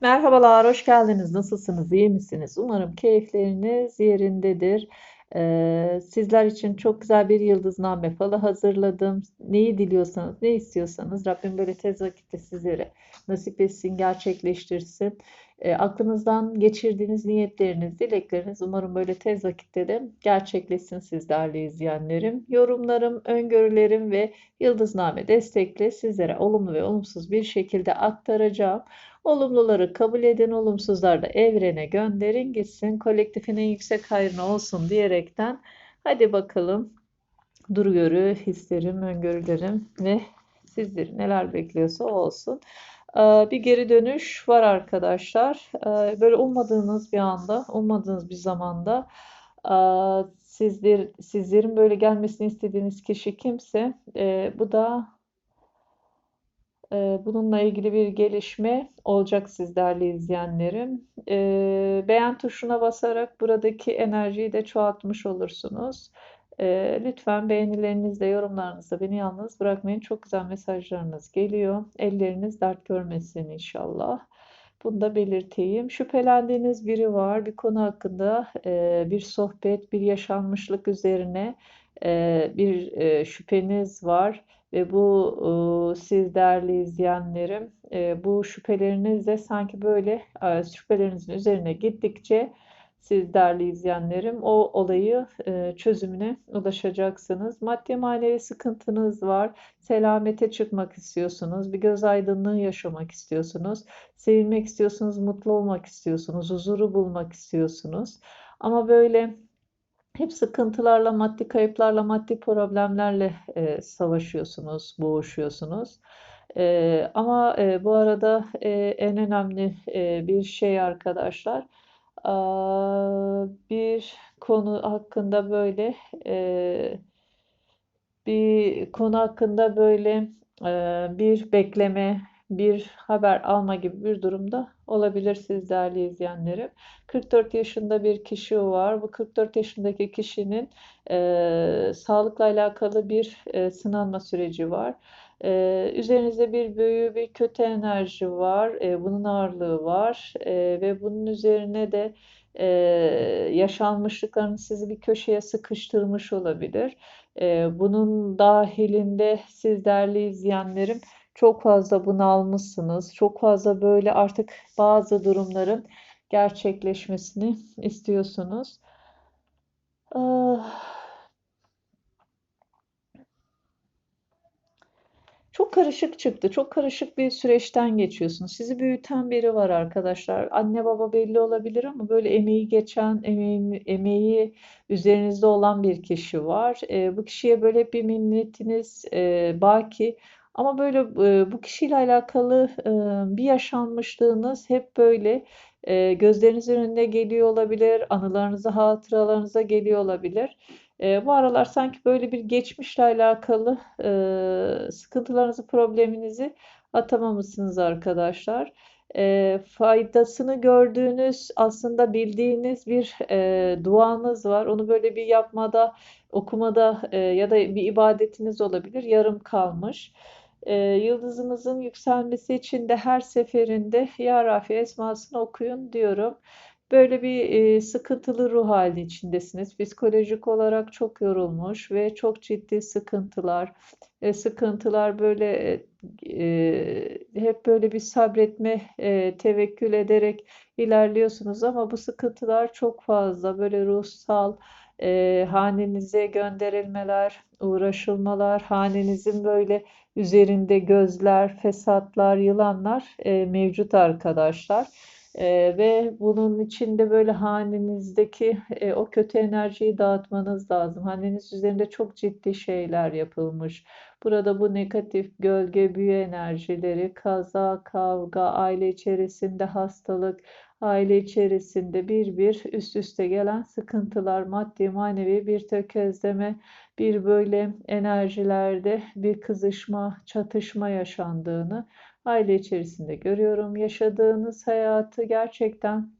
Merhabalar, hoş geldiniz. Nasılsınız, iyi misiniz? Umarım keyifleriniz yerindedir. Ee, sizler için çok güzel bir yıldızname falı hazırladım. Neyi diliyorsanız, ne istiyorsanız Rabbim böyle tez vakitte sizlere nasip etsin, gerçekleştirsin. E, aklınızdan geçirdiğiniz niyetleriniz, dilekleriniz umarım böyle tez vakitte de gerçekleşsin siz değerli izleyenlerim. Yorumlarım, öngörülerim ve yıldızname destekli sizlere olumlu ve olumsuz bir şekilde aktaracağım. Olumluları kabul edin, olumsuzlar da evrene gönderin gitsin. Kolektifin en yüksek hayrına olsun diyerekten hadi bakalım durgörü, hislerim, öngörülerim ve sizleri neler bekliyorsa olsun. Ee, bir geri dönüş var arkadaşlar. Ee, böyle ummadığınız bir anda, ummadığınız bir zamanda e, sizler, sizlerin böyle gelmesini istediğiniz kişi kimse e, bu da bununla ilgili bir gelişme olacak siz değerli izleyenlerim. Beğen tuşuna basarak buradaki enerjiyi de çoğaltmış olursunuz. E, lütfen beğenilerinizle, yorumlarınızla beni yalnız bırakmayın. Çok güzel mesajlarınız geliyor. Elleriniz dert görmesin inşallah. Bunu da belirteyim. Şüphelendiğiniz biri var. Bir konu hakkında e, bir sohbet, bir yaşanmışlık üzerine e, bir e, şüpheniz var. Ve bu e, siz değerli izleyenlerim e, bu şüphelerinizle sanki böyle e, şüphelerinizin üzerine gittikçe siz değerli izleyenlerim o olayı e, çözümüne ulaşacaksınız. Maddi manevi sıkıntınız var. Selamete çıkmak istiyorsunuz. Bir göz aydınlığı yaşamak istiyorsunuz. Sevilmek istiyorsunuz, mutlu olmak istiyorsunuz, huzuru bulmak istiyorsunuz. Ama böyle hep sıkıntılarla, maddi kayıplarla, maddi problemlerle e, savaşıyorsunuz, boğuşuyorsunuz. E, ama e, bu arada e, en önemli e, bir şey arkadaşlar, bir konu hakkında böyle e, bir konu hakkında böyle e, bir bekleme, bir haber alma gibi bir durumda olabilir siz değerli izleyenlerim. 44 yaşında bir kişi var. Bu 44 yaşındaki kişinin e, sağlıkla alakalı bir e, sınanma süreci var. Ee, üzerinizde bir büyü, bir kötü enerji var. Ee, bunun ağırlığı var. Ee, ve bunun üzerine de e, yaşanmışlıklarınız sizi bir köşeye sıkıştırmış olabilir. Ee, bunun dahilinde siz değerli izleyenlerim çok fazla bunalmışsınız. Çok fazla böyle artık bazı durumların gerçekleşmesini istiyorsunuz. Ah. Çok karışık çıktı. Çok karışık bir süreçten geçiyorsunuz. Sizi büyüten biri var arkadaşlar. Anne baba belli olabilir ama böyle emeği geçen, emeği, emeği üzerinizde olan bir kişi var. E, bu kişiye böyle bir minnetiniz e, baki. Ama böyle e, bu kişiyle alakalı e, bir yaşanmışlığınız hep böyle e, gözlerinizin önüne geliyor olabilir, anılarınıza, hatıralarınıza geliyor olabilir. E, bu aralar sanki böyle bir geçmişle alakalı e, sıkıntılarınızı, probleminizi atamamışsınız arkadaşlar. E, faydasını gördüğünüz, aslında bildiğiniz bir e, duanız var. Onu böyle bir yapmada, okumada e, ya da bir ibadetiniz olabilir. Yarım kalmış. E, yıldızınızın yükselmesi için de her seferinde Ya Rafi esmasını okuyun diyorum. Böyle bir e, sıkıntılı ruh hali içindesiniz. Psikolojik olarak çok yorulmuş ve çok ciddi sıkıntılar. E, sıkıntılar böyle e, hep böyle bir sabretme, e, tevekkül ederek ilerliyorsunuz ama bu sıkıntılar çok fazla. Böyle ruhsal, e, hanenize gönderilmeler, uğraşılmalar, hanenizin böyle üzerinde gözler, fesatlar, yılanlar e, mevcut arkadaşlar. Ee, ve bunun içinde böyle hanenizdeki e, o kötü enerjiyi dağıtmanız lazım. Haneniz üzerinde çok ciddi şeyler yapılmış. Burada bu negatif gölge büyü enerjileri, kaza, kavga, aile içerisinde hastalık, aile içerisinde bir bir üst üste gelen sıkıntılar, maddi manevi bir tökezleme, bir böyle enerjilerde bir kızışma, çatışma yaşandığını aile içerisinde görüyorum. Yaşadığınız hayatı gerçekten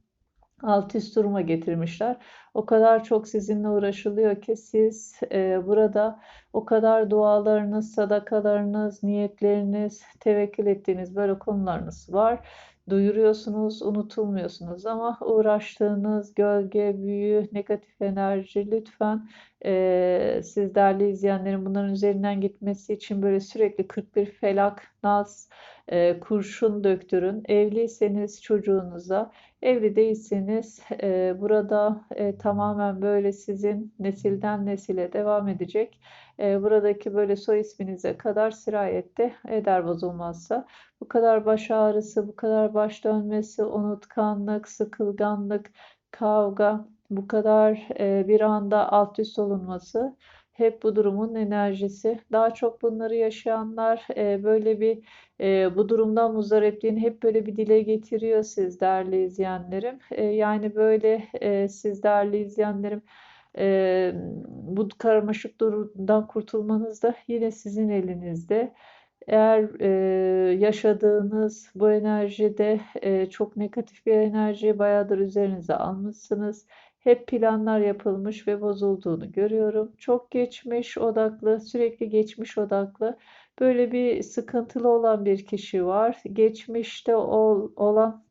alt üst duruma getirmişler. O kadar çok sizinle uğraşılıyor ki siz e, burada o kadar dualarınız, sadakalarınız, niyetleriniz, tevekkül ettiğiniz böyle konularınız var. Duyuruyorsunuz, unutulmuyorsunuz ama uğraştığınız gölge, büyü, negatif enerji lütfen e, siz değerli izleyenlerin bunların üzerinden gitmesi için böyle sürekli 41 felak, nas, e, kurşun döktürün. Evliyseniz çocuğunuza, evli değilseniz e, burada e, tamamen böyle sizin nesilden nesile devam edecek. E, buradaki böyle soy isminize kadar sirayette eder bozulmazsa. Bu kadar baş ağrısı, bu kadar baş dönmesi, unutkanlık, sıkılganlık, kavga, bu kadar e, bir anda alt üst olunması hep bu durumun enerjisi. Daha çok bunları yaşayanlar e, böyle bir e, bu durumdan muzdaripliğini hep böyle bir dile getiriyor siz değerli izleyenlerim. Yani böyle siz değerli izleyenlerim e, bu karmaşık durumdan kurtulmanız da yine sizin elinizde. Eğer e, yaşadığınız bu enerjide e, çok negatif bir enerji bayağıdır üzerinize almışsınız. Hep planlar yapılmış ve bozulduğunu görüyorum. Çok geçmiş odaklı, sürekli geçmiş odaklı. Böyle bir sıkıntılı olan bir kişi var. Geçmişte ol, olan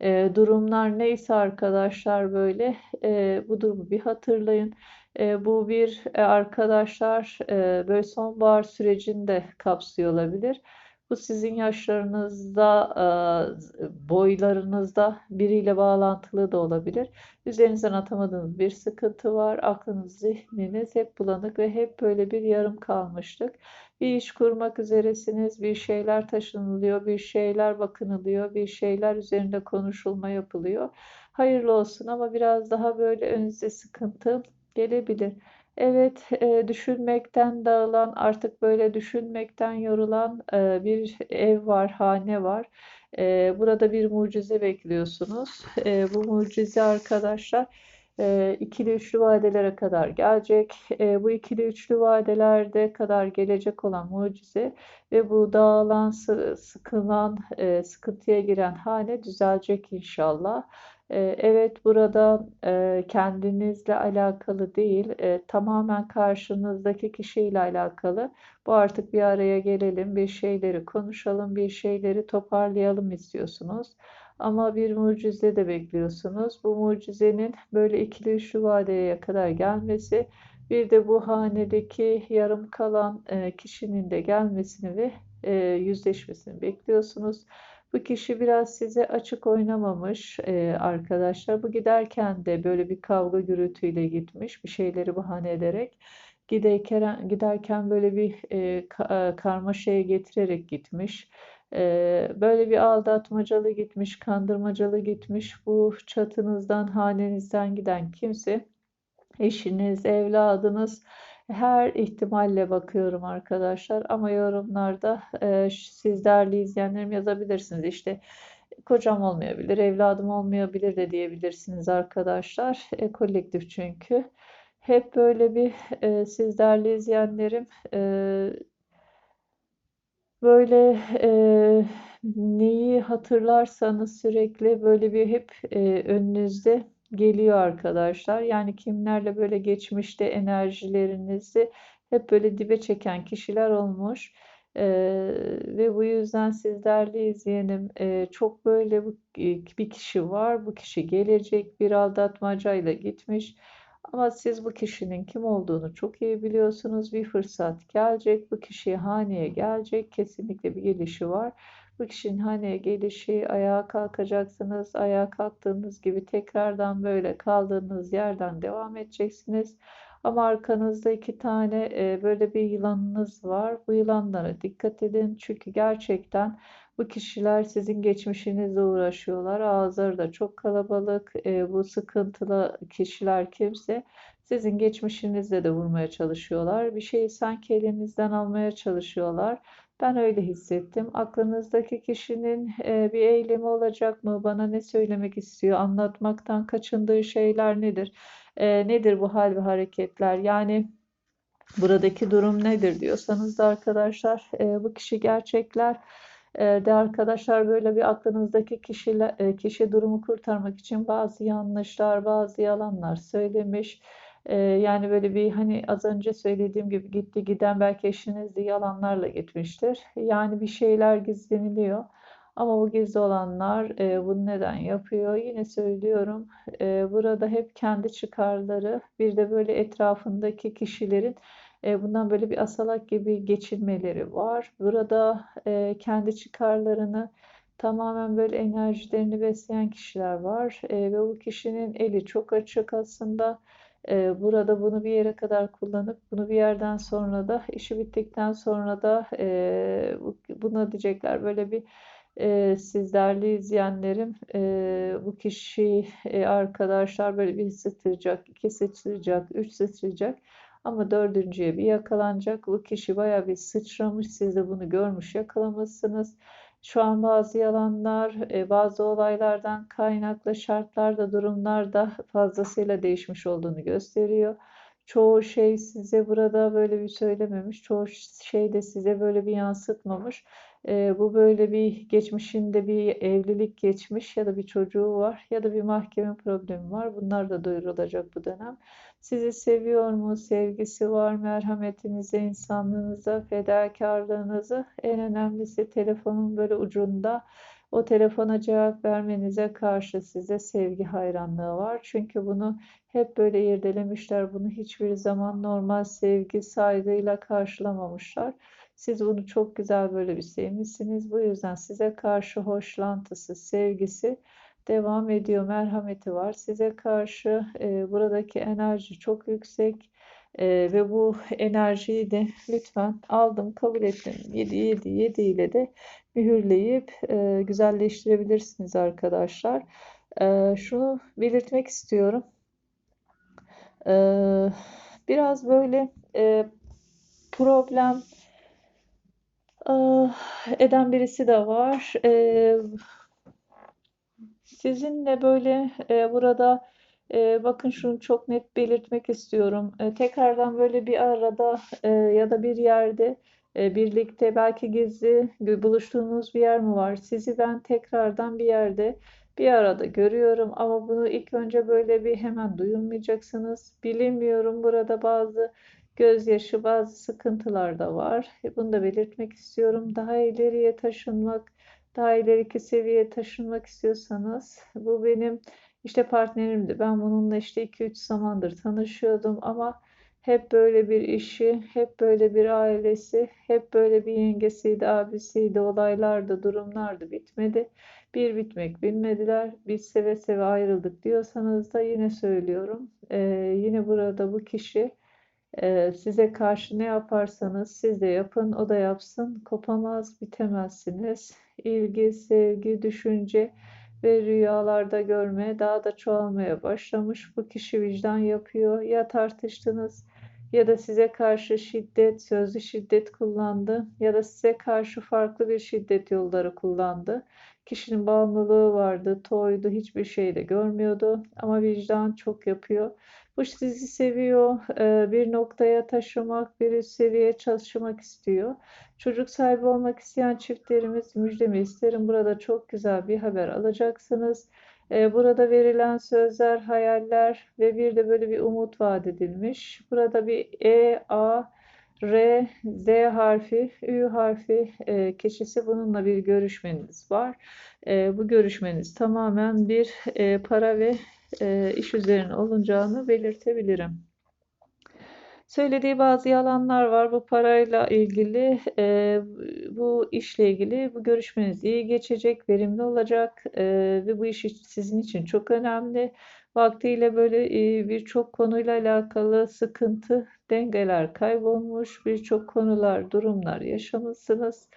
e, durumlar neyse arkadaşlar böyle e, bu durumu bir hatırlayın. E, bu bir e, arkadaşlar e, böyle sonbahar sürecini de kapsıyor olabilir. Bu sizin yaşlarınızda, e, boylarınızda biriyle bağlantılı da olabilir. Üzerinizden atamadığınız bir sıkıntı var. Aklınız, zihniniz hep bulanık ve hep böyle bir yarım kalmışlık. Bir iş kurmak üzeresiniz, bir şeyler taşınılıyor, bir şeyler bakınılıyor, bir şeyler üzerinde konuşulma yapılıyor. Hayırlı olsun ama biraz daha böyle önünüze sıkıntı gelebilir. Evet, e, düşünmekten dağılan, artık böyle düşünmekten yorulan e, bir ev var, hane var. E, burada bir mucize bekliyorsunuz. Bu mucize arkadaşlar e, ikili üçlü vadelere kadar gelecek. E, bu ikili üçlü vadelerde kadar gelecek olan mucize ve bu dağılan, sıkılan, e, sıkıntıya giren hane düzelecek inşallah. Ee, evet burada e, kendinizle alakalı değil, e, tamamen karşınızdaki kişiyle alakalı. Bu artık bir araya gelelim, bir şeyleri konuşalım, bir şeyleri toparlayalım istiyorsunuz. Ama bir mucize de bekliyorsunuz. Bu mucizenin böyle ikili üçlü vadeye kadar gelmesi, bir de bu hanedeki yarım kalan e, kişinin de gelmesini ve yüzleşmesini bekliyorsunuz. Bu kişi biraz size açık oynamamış e, arkadaşlar. Bu giderken de böyle bir kavga gürültüyle gitmiş. Bir şeyleri bahane ederek. Giderken, böyle bir e, e, karmaşaya getirerek gitmiş. E, böyle bir aldatmacalı gitmiş, kandırmacalı gitmiş. Bu çatınızdan, hanenizden giden kimse eşiniz, evladınız, her ihtimalle bakıyorum arkadaşlar ama yorumlarda e, siz değerli izleyenlerim yazabilirsiniz. İşte kocam olmayabilir, evladım olmayabilir de diyebilirsiniz arkadaşlar. E, kolektif çünkü. Hep böyle bir e, siz değerli izleyenlerim e, böyle e, neyi hatırlarsanız sürekli böyle bir hep e, önünüzde geliyor arkadaşlar. Yani kimlerle böyle geçmişte enerjilerinizi hep böyle dibe çeken kişiler olmuş. Ee, ve bu yüzden sizlerle izleyenim e, çok böyle bir kişi var. Bu kişi gelecek bir aldatmacayla gitmiş. Ama siz bu kişinin kim olduğunu çok iyi biliyorsunuz. Bir fırsat gelecek. Bu kişi haneye gelecek. Kesinlikle bir gelişi var. Bu kişinin haneye gelişi, ayağa kalkacaksınız. Ayağa kalktığınız gibi tekrardan böyle kaldığınız yerden devam edeceksiniz. Ama arkanızda iki tane böyle bir yılanınız var. Bu yılanlara dikkat edin. Çünkü gerçekten bu kişiler sizin geçmişinizle uğraşıyorlar. Ağızları da çok kalabalık. E, bu sıkıntılı kişiler kimse sizin geçmişinizle de vurmaya çalışıyorlar. Bir şeyi sanki elinizden almaya çalışıyorlar. Ben öyle hissettim. Aklınızdaki kişinin e, bir eylemi olacak mı? Bana ne söylemek istiyor? Anlatmaktan kaçındığı şeyler nedir? E, nedir bu hal ve hareketler? Yani buradaki durum nedir diyorsanız da arkadaşlar e, bu kişi gerçekler de arkadaşlar böyle bir aklınızdaki kişiler, e, kişi durumu kurtarmak için bazı yanlışlar, bazı yalanlar söylemiş ee, yani böyle bir hani az önce söylediğim gibi gitti giden belki eşiniz de yalanlarla gitmiştir. Yani bir şeyler gizleniliyor. Ama bu gizli olanlar e, bunu neden yapıyor? Yine söylüyorum. e, burada hep kendi çıkarları, bir de böyle etrafındaki kişilerin bundan böyle bir asalak gibi geçirmeleri var. Burada e, kendi çıkarlarını tamamen böyle enerjilerini besleyen kişiler var. E, ve bu kişinin eli çok açık aslında. E, burada bunu bir yere kadar kullanıp bunu bir yerden sonra da işi bittikten sonra da e, buna diyecekler böyle bir e, siz değerli izleyenlerim e, bu kişi e, arkadaşlar böyle bir sıçrayacak, iki sıçrayacak, üç sıçrayacak ama dördüncüye bir yakalanacak. Bu kişi baya bir sıçramış. Siz de bunu görmüş yakalamışsınız. Şu an bazı yalanlar, e, bazı olaylardan kaynaklı şartlarda, durumlarda fazlasıyla değişmiş olduğunu gösteriyor. Çoğu şey size burada böyle bir söylememiş, çoğu şey de size böyle bir yansıtmamış. E, bu böyle bir geçmişinde bir evlilik geçmiş ya da bir çocuğu var ya da bir mahkeme problemi var. Bunlar da duyurulacak bu dönem. Sizi seviyor mu? Sevgisi var, merhametinize, insanlığınıza, fedakarlığınızı. En önemlisi telefonun böyle ucunda o telefona cevap vermenize karşı size sevgi hayranlığı var. Çünkü bunu hep böyle irdelemişler. Bunu hiçbir zaman normal sevgi, saygıyla karşılamamışlar. Siz bunu çok güzel böyle bir sevmişsiniz. Bu yüzden size karşı hoşlantısı, sevgisi devam ediyor. Merhameti var. Size karşı e, buradaki enerji çok yüksek. E, ve bu enerjiyi de lütfen aldım, kabul ettim. 7, 7, 7 ile de mühürleyip e, güzelleştirebilirsiniz arkadaşlar. E, şunu belirtmek istiyorum. E, biraz böyle e, problem eden birisi de var. Sizinle böyle burada bakın şunu çok net belirtmek istiyorum. Tekrardan böyle bir arada ya da bir yerde birlikte belki gizli buluştuğunuz bir yer mi var? Sizi ben tekrardan bir yerde bir arada görüyorum ama bunu ilk önce böyle bir hemen duyulmayacaksınız. Bilemiyorum burada bazı gözyaşı, bazı sıkıntılar da var. E, bunu da belirtmek istiyorum. Daha ileriye taşınmak daha ileriki seviyeye taşınmak istiyorsanız bu benim işte partnerimdi. Ben bununla işte 2-3 zamandır tanışıyordum ama hep böyle bir işi, hep böyle bir ailesi, hep böyle bir yengesiydi, abisiydi, olaylardı, durumlardı bitmedi. Bir bitmek bilmediler. Biz seve seve ayrıldık diyorsanız da yine söylüyorum. Ee, yine burada bu kişi ee, size karşı ne yaparsanız siz de yapın, o da yapsın. Kopamaz, bitemezsiniz. İlgi, sevgi, düşünce ve rüyalarda görme daha da çoğalmaya başlamış. Bu kişi vicdan yapıyor. Ya tartıştınız ya da size karşı şiddet, sözlü şiddet kullandı ya da size karşı farklı bir şiddet yolları kullandı. Kişinin bağımlılığı vardı, toydu, hiçbir şey de görmüyordu ama vicdan çok yapıyor. Bu sizi seviyor, e, bir noktaya taşımak, bir üst seviyeye çalışmak istiyor. Çocuk sahibi olmak isteyen çiftlerimiz müjdemi isterim. Burada çok güzel bir haber alacaksınız. E, burada verilen sözler, hayaller ve bir de böyle bir umut vaat edilmiş. Burada bir E, A, R, Z harfi, Ü harfi e, kişisi bununla bir görüşmeniz var. Bu görüşmeniz tamamen bir para ve e, iş üzerine olunacağını belirtebilirim. Söylediği bazı yalanlar var. Bu parayla ilgili, e, bu işle ilgili bu görüşmeniz iyi geçecek, verimli olacak e, ve bu iş sizin için çok önemli. Vaktiyle böyle e, birçok konuyla alakalı sıkıntı, dengeler kaybolmuş, birçok konular, durumlar yaşamışsınız.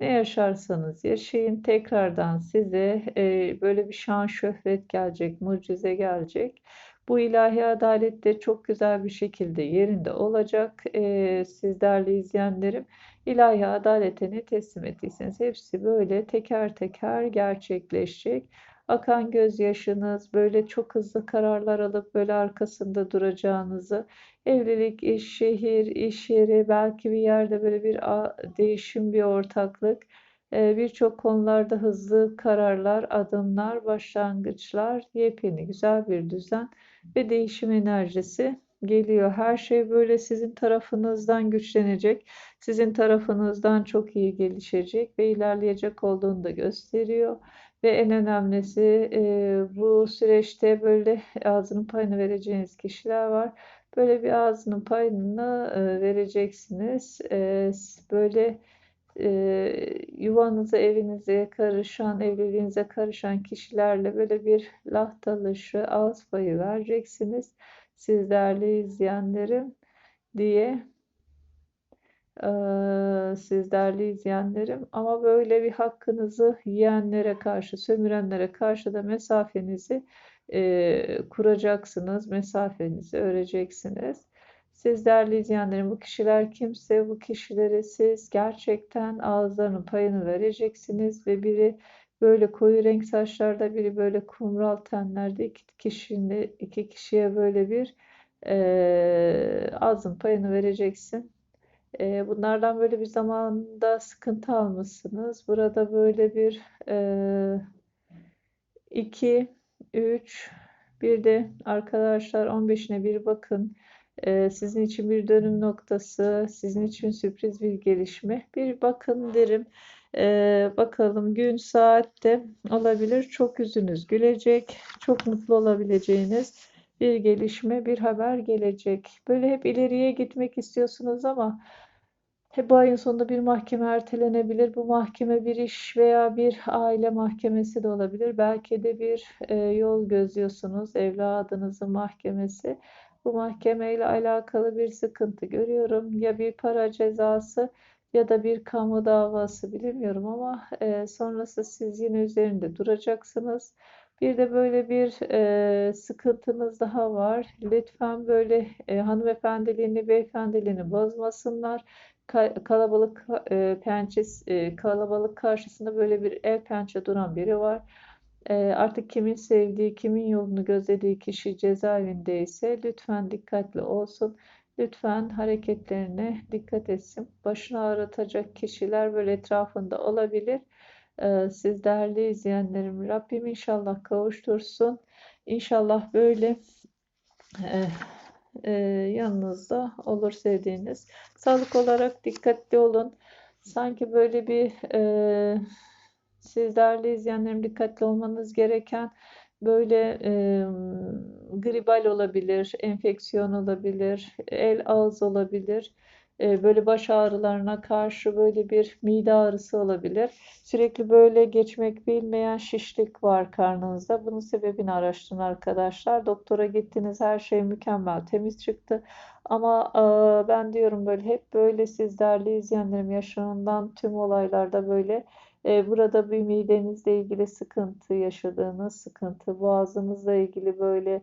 Ne yaşarsanız yaşayın tekrardan size e, böyle bir şan şöhret gelecek, mucize gelecek. Bu ilahi adalet de çok güzel bir şekilde yerinde olacak. E, siz değerli izleyenlerim ilahi adalete ne teslim ettiyseniz hepsi böyle teker teker gerçekleşecek akan gözyaşınız, böyle çok hızlı kararlar alıp böyle arkasında duracağınızı, evlilik, iş, şehir, iş yeri, belki bir yerde böyle bir değişim, bir ortaklık, e, birçok konularda hızlı kararlar, adımlar, başlangıçlar, yepyeni güzel bir düzen ve değişim enerjisi geliyor. Her şey böyle sizin tarafınızdan güçlenecek. Sizin tarafınızdan çok iyi gelişecek ve ilerleyecek olduğunu da gösteriyor. Ve en önemlisi e, bu süreçte böyle ağzının payını vereceğiniz kişiler var. Böyle bir ağzının payını e, vereceksiniz. E, böyle e, yuvanıza, evinize karışan, evliliğinize karışan kişilerle böyle bir laf dalışı, ağız payı vereceksiniz. Siz değerli izleyenlerim diye siz değerli izleyenlerim ama böyle bir hakkınızı yiyenlere karşı, sömürenlere karşı da mesafenizi e, kuracaksınız, mesafenizi öreceksiniz. Siz değerli izleyenlerim bu kişiler kimse bu kişileri siz gerçekten ağızlarının payını vereceksiniz ve biri böyle koyu renk saçlarda biri böyle kumral tenlerde iki kişinin iki kişiye böyle bir e, ağzın payını vereceksin. E, bunlardan böyle bir zamanda sıkıntı almışsınız. Burada böyle bir e, 2 3 bir de arkadaşlar 15'ine bir bakın. Ee, sizin için bir dönüm noktası, sizin için sürpriz bir gelişme. Bir bakın derim. Ee, bakalım gün saatte olabilir. Çok yüzünüz gülecek. Çok mutlu olabileceğiniz bir gelişme, bir haber gelecek. Böyle hep ileriye gitmek istiyorsunuz ama hep bu ayın sonunda bir mahkeme ertelenebilir. Bu mahkeme bir iş veya bir aile mahkemesi de olabilir. Belki de bir e, yol gözlüyorsunuz. Evladınızın mahkemesi. Bu mahkemeyle alakalı bir sıkıntı görüyorum. Ya bir para cezası ya da bir kamu davası bilemiyorum ama e, sonrası siz yine üzerinde duracaksınız. Bir de böyle bir e, sıkıntınız daha var. Lütfen böyle e, hanımefendiliğini, beyefendiliğini bozmasınlar. Ka kalabalık e, pençesi, e, kalabalık karşısında böyle bir el pençe duran biri var. E, artık kimin sevdiği, kimin yolunu gözlediği kişi cezaevindeyse lütfen dikkatli olsun. Lütfen hareketlerine dikkat etsin. Başını ağrıtacak kişiler böyle etrafında olabilir. Ee, siz değerli izleyenlerim Rabbim inşallah kavuştursun. İnşallah böyle e, e, yanınızda olur sevdiğiniz. Sağlık olarak dikkatli olun. Sanki böyle bir e, siz değerli izleyenlerim dikkatli olmanız gereken böyle e, gribal olabilir, enfeksiyon olabilir, el ağız olabilir. E, böyle baş ağrılarına karşı böyle bir mide ağrısı olabilir. Sürekli böyle geçmek bilmeyen şişlik var karnınızda. Bunun sebebini araştırın arkadaşlar. Doktora gittiniz her şey mükemmel temiz çıktı. Ama e, ben diyorum böyle hep böyle siz değerli izleyenlerim yaşanılan tüm olaylarda böyle e, burada bir midenizle ilgili sıkıntı yaşadığınız sıkıntı, boğazınızla ilgili böyle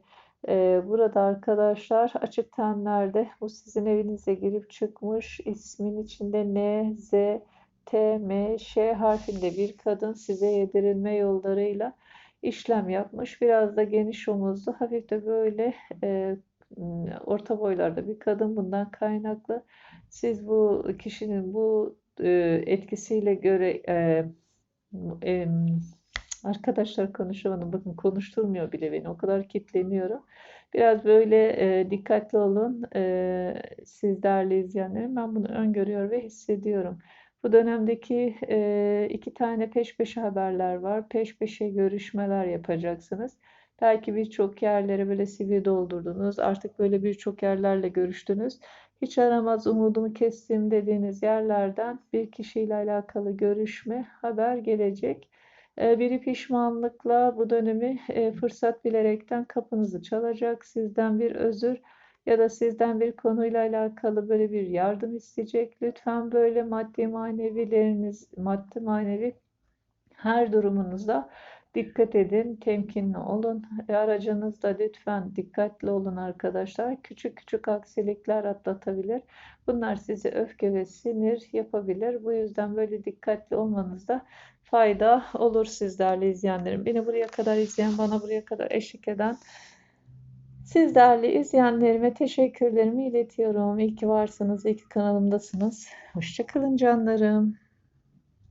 burada arkadaşlar açık tenlerde bu sizin evinize girip çıkmış ismin içinde N, Z, T, M, Ş harfinde bir kadın size yedirilme yollarıyla işlem yapmış. Biraz da geniş omuzlu, hafif de böyle e, orta boylarda bir kadın bundan kaynaklı. Siz bu kişinin bu e, etkisiyle göre e, e, arkadaşlar konuşamadım. Bakın konuşturmuyor bile beni. O kadar kitleniyorum. Biraz böyle e, dikkatli olun. E, siz değerli izleyenlerim. Ben bunu öngörüyor ve hissediyorum. Bu dönemdeki e, iki tane peş peşe haberler var. Peş peşe görüşmeler yapacaksınız. Belki birçok yerlere böyle CV doldurdunuz. Artık böyle birçok yerlerle görüştünüz. Hiç aramaz umudumu kestim dediğiniz yerlerden bir kişiyle alakalı görüşme, haber gelecek. Ee, biri pişmanlıkla bu dönemi e, fırsat bilerekten kapınızı çalacak. Sizden bir özür ya da sizden bir konuyla alakalı böyle bir yardım isteyecek. Lütfen böyle maddi manevileriniz, maddi manevi her durumunuzda Dikkat edin, temkinli olun. E, aracınızda lütfen dikkatli olun arkadaşlar. Küçük küçük aksilikler atlatabilir. Bunlar size öfke ve sinir yapabilir. Bu yüzden böyle dikkatli olmanızda fayda olur sizlerle izleyenlerim. Beni buraya kadar izleyen, bana buraya kadar eşlik eden siz değerli izleyenlerime teşekkürlerimi iletiyorum. İyi ki varsınız, iyi ki kanalımdasınız. Hoşçakalın canlarım.